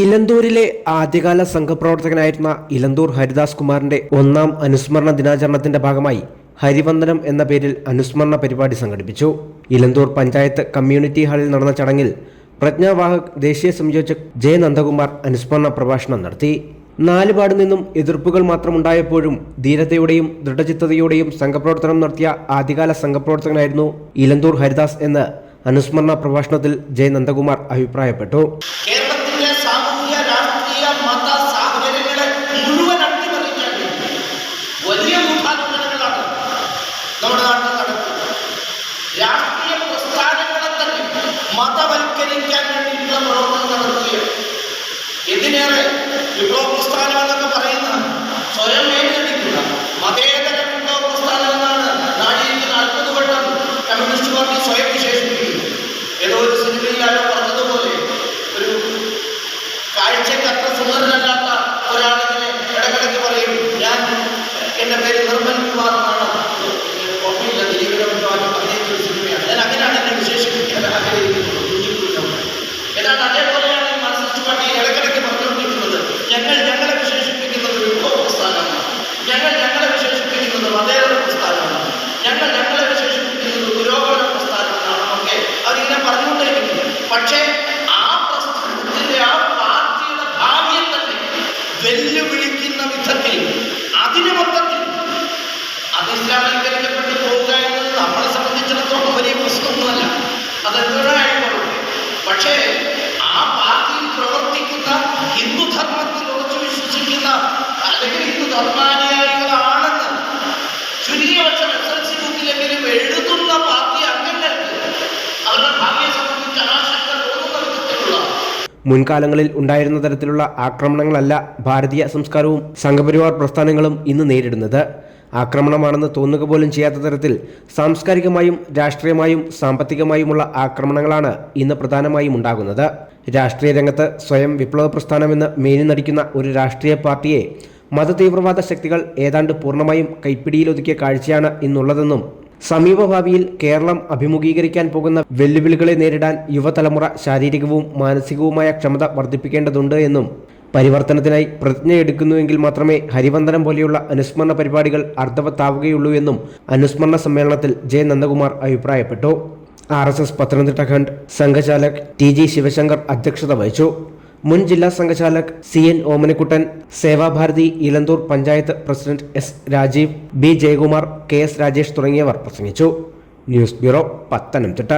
ഇലന്തൂരിലെ ആദ്യകാല സംഘപ്രവർത്തകനായിരുന്ന ഇലന്തൂർ ഹരിദാസ് കുമാറിന്റെ ഒന്നാം അനുസ്മരണ ദിനാചരണത്തിന്റെ ഭാഗമായി ഹരിവന്ദനം എന്ന പേരിൽ അനുസ്മരണ പരിപാടി സംഘടിപ്പിച്ചു. ഇലന്തൂർ പഞ്ചായത്ത് കമ്മ്യൂണിറ്റി ഹാളിൽ നടന്ന ചടങ്ങിൽ പ്രജ്ഞാവാഹക് ദേശീയ സംയോജക് ജെ നന്ദകുമാർ അനുസ്മരണ പ്രഭാഷണം നടത്തി. നാലുപാട് നിന്നും എതിർപ്പുകൾ മാത്രമുണ്ടായപ്പോഴും ധീരതയോടെയും ദൃഢചിത്തതയോടെയും സംഘപ്രവർത്തനം നടത്തിയ ആദ്യകാല സംഘപ്രവർത്തകനായിരുന്നു ഇലന്തൂർ ഹരിദാസ് എന്ന് അനുസ്മരണ പ്രഭാഷണത്തിൽ ജെ നന്ദകുമാർ അഭിപ്രായപ്പെട്ടു. രാഷ്ട്രീയ പ്രസ്ഥാനങ്ങളെ തന്നെ മതവൽക്കരിക്കാൻ വേണ്ടിയിട്ടുള്ള പ്രവർത്തനം നടത്തുകയാണ്. ഞങ്ങൾ ഞങ്ങളെ വിശേഷിപ്പിക്കുന്നത് വിഭവ പുസ്തകമാണ് ഞങ്ങൾ ഞങ്ങളെ വിശേഷിപ്പിക്കുന്നത് മതേതര പുസ്തകമാണ് ഞങ്ങൾ ഞങ്ങളെ വിശേഷിപ്പിക്കുന്നത് പുരോഗമന പ്രസ്ഥാനമാണെന്നൊക്കെ അവരിങ്ങനെ പറഞ്ഞുകൊണ്ടേയിരിക്കുന്നു. പക്ഷേ ആ പ്രസ്ഥാനത്തിന്റെ ആ പാർട്ടിയുടെ ഭാവിയെ തന്നെ വെല്ലുവിളിക്കുന്ന വിധത്തിൽ അതിന് മൊത്തത്തിൽ അത് ഇസ്ലാമീകരിക്കപ്പെട്ട് പോവുക എന്നത് നമ്മളെ സംബന്ധിച്ചിടത്തോളം വലിയ പ്രശ്നമൊന്നുമല്ല. അത് ധർമാനുയായികളാണെന്ന് ചുരുങ്ങിയപക്ഷം എസ് എൽ സി ബുക്കിലെങ്കിലും എഴുതുന്ന പാർട്ടി അംഗങ്ങൾക്ക് അവരുടെ ഭാവിയെ മുൻകാലങ്ങളിൽ ഉണ്ടായിരുന്ന തരത്തിലുള്ള ആക്രമണങ്ങളല്ല ഭാരതീയ സംസ്കാരവും സംഘപരിവാർ പ്രസ്ഥാനങ്ങളും ഇന്ന് നേരിടുന്നത്. ആക്രമണമാണെന്ന് തോന്നുക പോലും ചെയ്യാത്ത തരത്തിൽ സാംസ്കാരികമായും രാഷ്ട്രീയമായും സാമ്പത്തികമായുമുള്ള ആക്രമണങ്ങളാണ് ഇന്ന് പ്രധാനമായും ഉണ്ടാകുന്നത്. രാഷ്ട്രീയ രംഗത്ത് സ്വയം വിപ്ലവ പ്രസ്ഥാനമെന്ന് മേനി നടിക്കുന്ന ഒരു രാഷ്ട്രീയ പാർട്ടിയെ മതതീവ്രവാദ ശക്തികൾ ഏതാണ്ട് പൂർണമായും കൈപ്പിടിയിലൊതുക്കിയ കാഴ്ചയാണ് ഇന്നുള്ളതെന്നും സമീപഭാവിയിൽ കേരളം അഭിമുഖീകരിക്കാൻ പോകുന്ന വെല്ലുവിളികളെ നേരിടാൻ യുവതലമുറ ശാരീരികവും മാനസികവുമായ ക്ഷമത വർദ്ധിപ്പിക്കേണ്ടതുണ്ട് എന്നും പരിവർത്തനത്തിനായി പ്രതിജ്ഞയെടുക്കുന്നുവെങ്കിൽ മാത്രമേ ഹരിവന്ദനം പോലെയുള്ള അനുസ്മരണ പരിപാടികൾ അർത്ഥവത്താവുകയുള്ളൂ എന്നും അനുസ്മരണ സമ്മേളനത്തിൽ ജെ നന്ദകുമാർ അഭിപ്രായപ്പെട്ടു. R S S Pathanamthitta Khand സംഘചാലക് ടി ജി ശിവശങ്കർ അധ്യക്ഷത വഹിച്ചു. മുൻ ജില്ലാ സംഘചാലക് C N Omanakuttan Sevabharathi Elanthoor panchayat president S Rajeev B Jayakumar K S Rajesh തുടങ്ങിയവർ പ്രസംഗിച്ചു. News bureau Pathanamthitta.